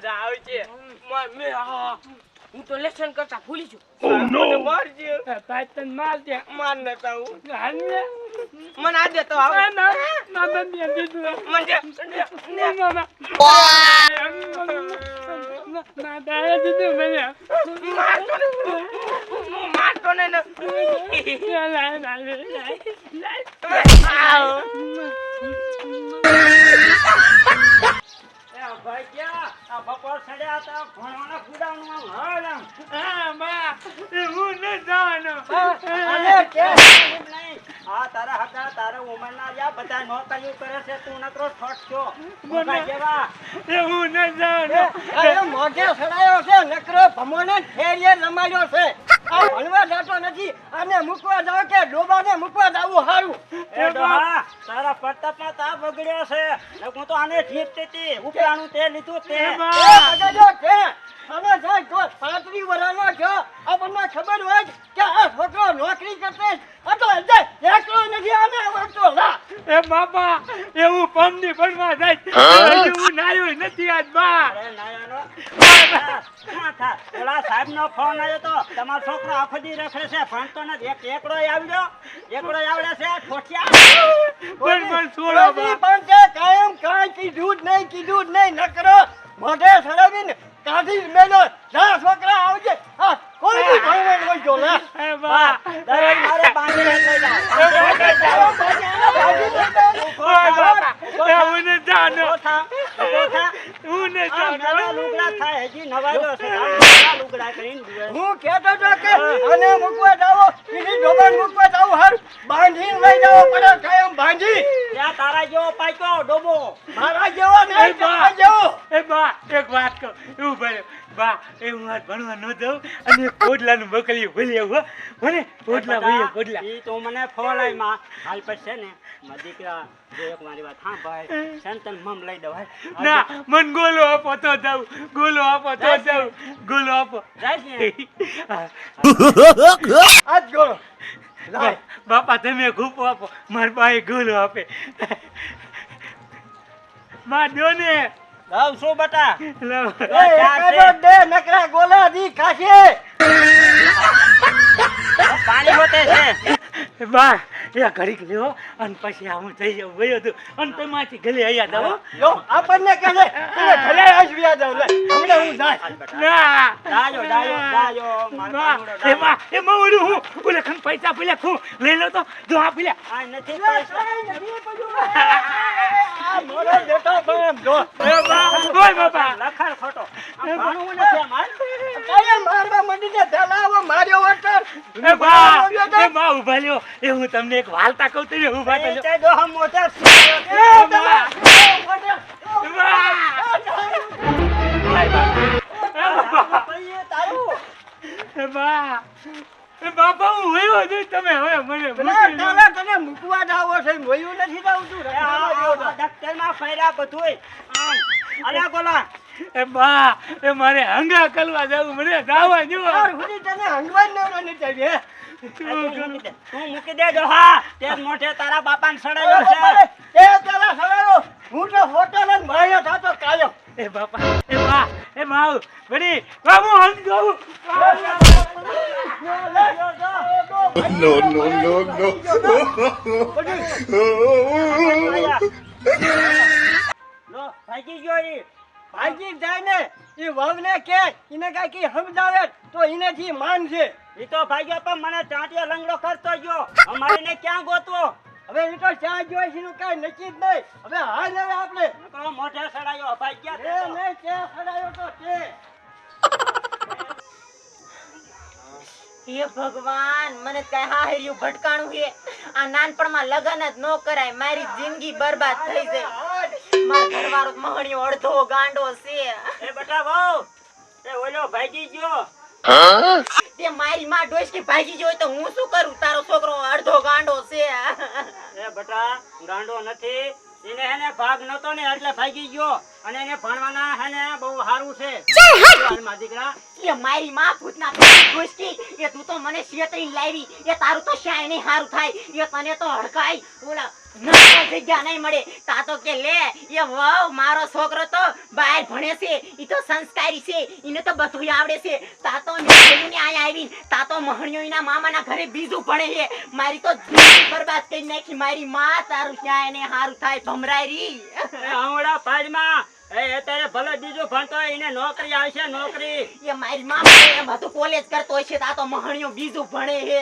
મજા આવે છે મ- મે- હા. હું તો લેસન કરતા ભૂલી છું Oh, no. મને મારજે ભાઈ તને માર દે માર નતા હું હાલ ને મને આ દે તો આવ ના ના ના ના દે દીધું મને દે. ના ના ના ના દાયા દીધું મને મારતો ને હું મારતો ને ને. ના ના ના ના ભાઈ ક્યાં? આ બપોર સડ્યા હતા, ભણવાના કુડાનું આમ હળ આમ. હા બા હું ન જવાનો અરે કે નહીં. આ તારા તારા ઉંમરના બધા નોકરીઓ કરે છે, તું નકરો ઠોઠ છો. ભૂખા જેવા. એ હું ન જવાનો અરે મોઢે સડાયો છે નકરો ભમોને ફેરીએ છે આ ભણવા જતો નથી. આને મૂકવા જાવ કે ડોબાને મૂકવા જાવું હારું. એ ડોહા, તારા પ્રતાપમાં તા બગડ્યો છે. હું તો આને ઠીકતી હતી. ઉપરાણું તે લીધું તે. એ એ બા હવે જાય તો પાંત્રી વરાનો છો આપણને ખબર હોય કે આ છોકરો નોકરી કરતે આ તો હજે એકલો નથી આને આવડતો. લા. એ બાપા એવું પમની બનવા જાય. એવું નાયો નથી આજ બા. હા. ઓલા સાહેબનો ફોન આવ્યો તો તમારો છોકરો આખો દી રખડે છે ભણતો નથી. એક એકડો આવડ્યો એકડો આવડે છે ઠોઠિયા. પણ પણ છોડો પણ તે કાયમ કાંઈ કીધું જ નહીં કીધું જ નહીં નકરો મોઢે સડાવીને કાઢી મેલો. જા છોકરા આવજે. હા કોઈ બી ભણવા હોય જો લા. એ બા. દરેક મારે બાંધી લઈ જાઓ. ઓય બાપા એ હું ને થા. હું ને જાનો. લુગડા થાય હજી નવાયો છે. લુગડા કરીને હું કહેતો તો કે અને મૂકવા જાવો બીજી ડોબાને મૂકવા જાવ હર બાંધીને લઈ જાવો પડે કાયમ બાંધી. ત્યાં તારા જેવો પાક્યો ડોબો. મારા જેવો નહીં તારા જેવો. એ બા એક વાત કહું એવું ભલે. બા એ હું આજ ભણવા ન જાઉં અને પોડલાનું મોકલી ભૂલી આવું મને પોડલા ભૂલી પોડલા એ તો મને ફોન આવી માં. હાલ પર છે ને મારા દીકરા જો એક મારી વાત હા ભાઈ સંતન મમ લઈ દઉં. ના મન ગોલો આપો તો જાઉં ગોલો આપો તો જાઉં ગોલો આપો. આજ ગોલો બાપા તમે ઘૂપો આપો મારા બાએ ગોલો આપે. માં દો ને. લાવ શું બટા દે નકરા ગોલા દી ખાશે પાણી મોતે છે બા એ ઘડીક લ્યો અને પછી આ હું થઈ જાઉં ગયો તું અને તમારથી ગલે અહીંયા જાઓ જો આપણને કહે છે તને ઘરે આશવ્યા જાવ લે હમણે હું જાય ના ડાયો, ડાયો, ડાયો, મારો. એમાં એમાં ઓલું હું ઓલે ખન પૈસા પેલા ખું લઈ લો તો જો આ પેલા આ નથી પૈસા આ મોરો બેટો પણ જો એ બાપા. લખાણ ખોટો. આ નથી આમ હાલ. કાંઈ મારવા માંડીને ધલાવો માર્યો વટર એ બા એ બા ઊભા લ્યો એ હું તમને એક વાર્તા કહું તમે ઊભા થજો. એ તમા ભાઈ, એ એ બા. બાપા હું વયો છું. તમે હવે મને તને મૂકવા જાવો છે વયું નથી જાવતું છું. આ દફતરમાં ફર્યા બધુંય. અલ્યા ગોલા એ બા એ મારે હંગા કલવા જવું મને ગાવા જો સુધી તને હંગવા ન મને આવી, તું મૂકી દે તું. ડોહા તે મોઢે તારા બાપાને સડાયો છે. એ તારા સડાયો હું તો હોટલ જ માર્યો થાતો કાયો. એ બાપા એ બા એ માવ બડી બા હું હંગ જાઉં નો નો નો no. લો ભાગી ગયો ઈ. ભાગી જાય ને એ વહુને કે એને કાંઈ સમજાવે તો એનેથી માન છે. તો ભાગ્યો પણ મને ચાંટિયો લંગડો કરતો ગયો. અમારે ને ક્યાં ગોતવો? હવે એ તો ચા જોઈ છે કાંઈ નક્કી જ નહીં. હવે હાલ હવે આપણે. નકરો મોઢે સડાયો ભાગ્યા એ નહીં ચા સડાયો તો તે હે ભગવાન મને કઈ હાહર્યું ભટકાણું છે આ નાનપણમાં લગન જ ન કરાય મારી જિંદગી બરબાદ થઈ જાય. મારો ઘરવાળો મહણિયો અડધો ગાંડો છે. એ બટા બહુ એ ઓલો ભાગી ગયો. તે મારી માં ડોસકી ભાગી ગઈ તો હું શું કરું? તારો છોકરો અડધો ગાંડો છે. એ બટા ગાંડો નથી. એને હેને ભાગ નતો ને એટલે ભાગી ગયો. અને એને ભણવાના હેને બહુ સારું છે. હાલમાં દીકરા. એ મારી માં ભૂતના ખુશકી એ તું તો મને શેતરી લાવી. એ તારું તો શાય નહીં સારું થાય. એ તને તો હડકાય. ઓલા ના સંસ્કારી છે. ઈને તો બધું આવડે છે. તા તો મેં આયા મામાના ઘરે બીજું ભણે છે. મારી તો બરબાદ કરી નાખી. મારી માં તારું ક્યાં એને હારું થાય ભમરાયરી રી હમણાં ભાઈમાં એ અત્યારે ભલે બીજું ભણતો હોય એને નોકરી આવશે નોકરી. એ મારી માં એમ હતું કોલેજ કરતો છે તા તો મહણિયો બીજું ભણે હે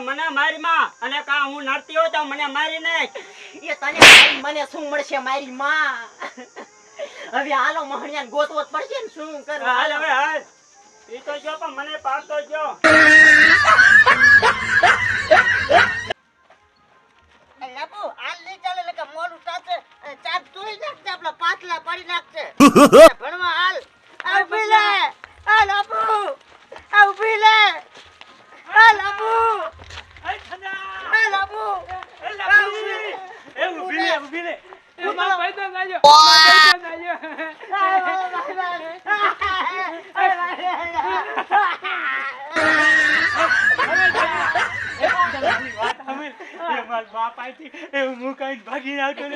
મને મારી માં અને કા હું નડતી હોય તો મને મારી નાખ. એ તને મને શું મળશે મારી માં? હવે હાલો મહણિયાને ગોતવો જ પડશે ને શું કરવું હાલ હવે હાલ. ઈ તો જો પણ મને પાડતો જો. પાલીને ભાગીને આવતો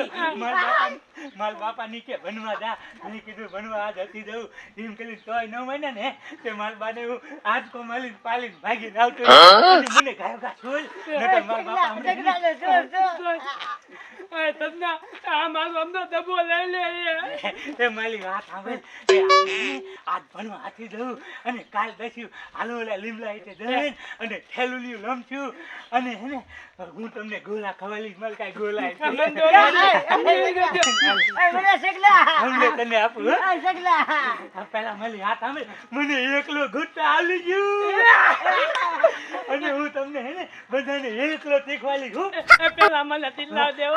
ભાગી આવતો મને ગાયો ગા છોલ નકર મારા બાપા હમણાં આ મારો અમનો ડબ્બો લઈ લે એ. એ મારી વાત સાંભળ. આજ ભણવા હાથી જવું અને કાલ દસ્યું હાલો ઓલા અને અને હે ને હું તમને ગોલા ખવાલી મારે કાંઈ ગોલા તને આપું પેલા મારી હાથ આવે મને એકલો ગયું. અને હું તમને હે ને બધાને એકલો શીખવાલી છું પેલા મને ટીલા દેવો.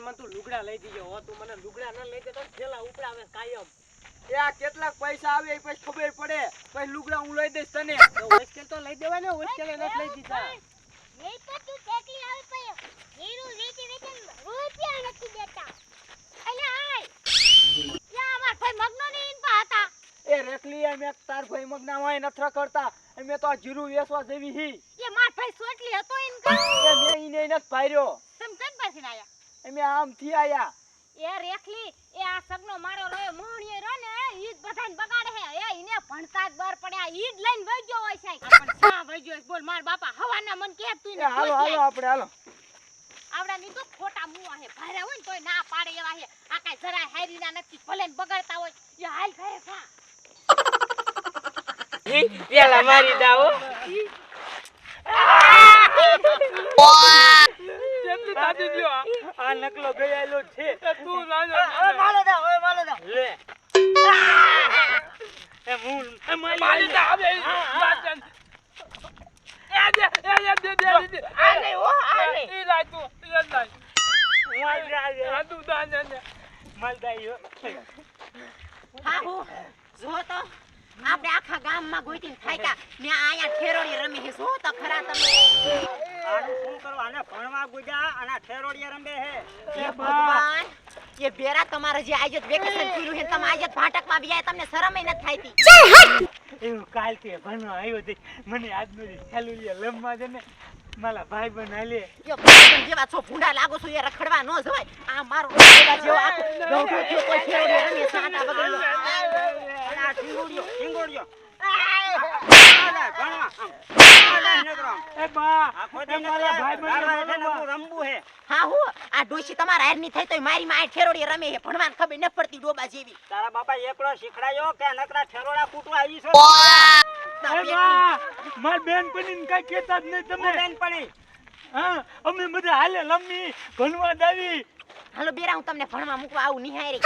ના મને તું લુગડા લઈ દીજો હો તું મને લુગડા ન લઈ દે થેલા ઉપડાવે કાયમ. એ આ કેટલાક પૈસા આવે એ પછી ખબર પડે. પછી લુગડા હું લઈ દઈશ તને. હોસ્ટેલ તો લઈ દેવાય ને હોસ્ટેલ નથી લઈ દીધા એ તો તું કેટલી આવી પડ્યો. હીરો વેચી વેચી રૂપિયા નથી દેતા. એટલે હાય. યા અમાર ભાઈ મગનો ને ઇન પા હતા. એ રેખલી એમ તાર ભાઈ મગના હોય નથરા કરતા. અમે તો આ જીરું વેચવા જેવી હી. એ માર ભાઈ સોટલી હતો ઇન કા એ મેં ઈને જ પાર્યો તમ કન પાછી આયા અમે આમ થી આયા. એ રેખલી એ આ સગનો મારો રહ્યો મોહણીએ રો ને ઈ જ બધાને બગાડે હે. એ ઈને ભણતા જ બર પડ્યા ઈ જ લઈને વઈ હોય છે પણ શા વઈ ગયો છે? બોલ માર બાપા હવાના મન કે તું ને હાલો હાલો આપણે હાલો. આવડા ની તો ખોટા મુવા હે. ભારે હોય ને તોય ના પાડે એવા હે. આ કાઈ જરાય હારીના નથી. ભલે ને બગાડતા હોય. એ હાલ ખાય ખા પેલા મારી દાવો. કેટલી દાદી દ્યો આ? નકલો ગયેલો છે. તું લાજો માલે દા ઓય માલે દા. લે. એ હું એ માલી દા. હવે વાચન. એ દે એ દે દે દે દે આ નહીં હો આ નહીં. ઈ લાય તું ઈ લાય. માલ આજે આ તું દા ને માલ દાયો હા. હો જો તો આપણે આખા ગામમાં ગોઈતી થાક્યા મે આયા ખેરોડી રમી હે જો તો ખરા તમે. આનું શું કરવા? આને ભણવા ગુજા અને ઠેરોડિયા રમે હે. એ ભગવાન. એ બેરા તમારે જે આજે વેકેશન કર્યું છે તમે આજે ભાટકમાં બી આયા તમને શરમ નથી થાતી એવું કાલથી ભણવા આવ્યો છે. મને આજનો જે સેલુલિયા લમવા દે ને મારા ભાઈ બન આલે યો ભાઈબંધ જેવા છો ભૂંડા લાગો છો એ રખડવા ન જવાય. આ મારો રોટલા જેવો આ થયો કોઈ ઠેરોડી ને સાંટા અને આ ઠીંગોડિયો ઠીંગોડિયો આલે ભણવા આમ. આલે નકરો આમ. એ બા આખો એ દી મારા ભાઈ તારા હાથે બન નકરું રમવું હે હા. હું આ ડોશી તમારા હારની થઈ તોય મારી માં આ ઠેરોડી રમે છે ભણવાની ખબર ન પડતી ડોબા જેવી. તારા બાપા શીખડાયો કે નકરા ઠેરોડા ફૂટવા આવી છો? એ બા માર બેન પની કઈ કેતા જ નહીં તમે. બેન પડી હા અમે બધા હાલે લમ્મી ભણવા દાવી. હાલો બેરા હું તમને ભણવા મૂકવા આવું નિહારી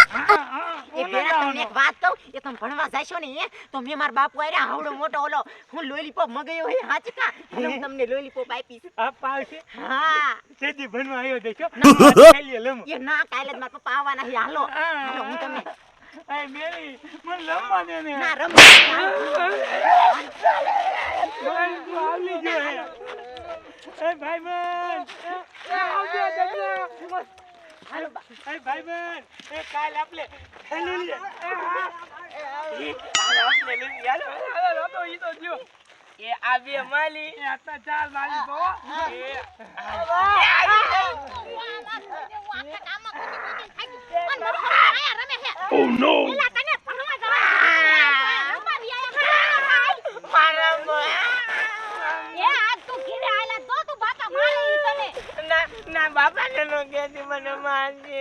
એ બેરા તમને એક વાત કહું એ તમે ભણવા જાશો ને એ તો મેં મારા બાપુ આર્યા આવડો મોટો ઓલો હું લોલીપોપ મગાયો હે હાચકા? એટલે હું તમને લોલીપોપ આપીશ. આપ આવશે હા. તેથી ભણવા આવ્યો દેખો ના. ખાલી લમ. એ ના કાલે જ મારા પપ્પા આવવાના હે હાલો. હાલો હું તમને એ મેરી મને લમવા દે ને. ના રમવા ભાઈ ભાઈબંધ આવજો તમને હાલો ભાઈ એ ભાઈબંધ. એ કાલ આપણે લે એ કાલ આપણે લઈ હાલો હાલો રમો ઈ તો જો. એ આ બે માલી. એ હતા ચાર માલી તો. એ Oh no! ના ના બાપા ને નો કેતી મને મારજે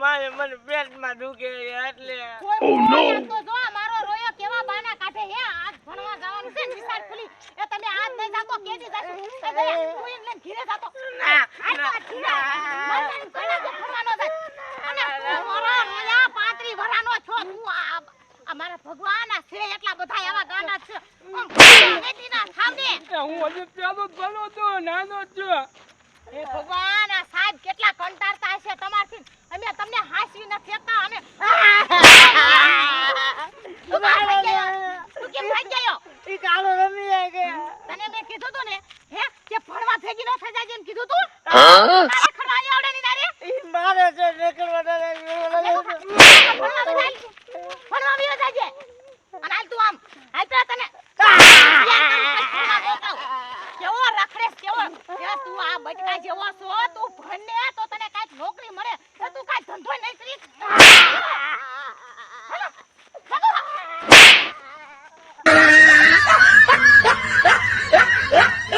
મારે મને પેટમાં દુખે એટલે. ઓ નો તો જો મારો રોયો કેવા બાના કાઢે હે આજ ભણવા જવાનું છે નિશાળ ખુલી. એ તમે આજ નહીં જાતો કેદી જાશો? એ દયા તું એને લઈને ઘીરે જાતો. ના, તો અને મારો રોયા પાંત્રી છો તું આ આ ભગવાન આ છે એટલા બધા એવા ગાંડા છે. હું હજી પેલો ભણો તો નાનો છું. એ ભગવાન આ સાહેબ કેટલા કંટાળતા હશે તમારથી. અમે તમને હાસવી ન ફેંકતા અમે તું કેમ ભાઈ ગયો? ઈ કાળો રમી કે તને મેં કીધું તું ને હે કે ફણવા ફેંકી ન થઈ જાય એમ કીધું તું? હા? ખડવા આવડે ની તારે? ઈ મારે છે નીકળવા દે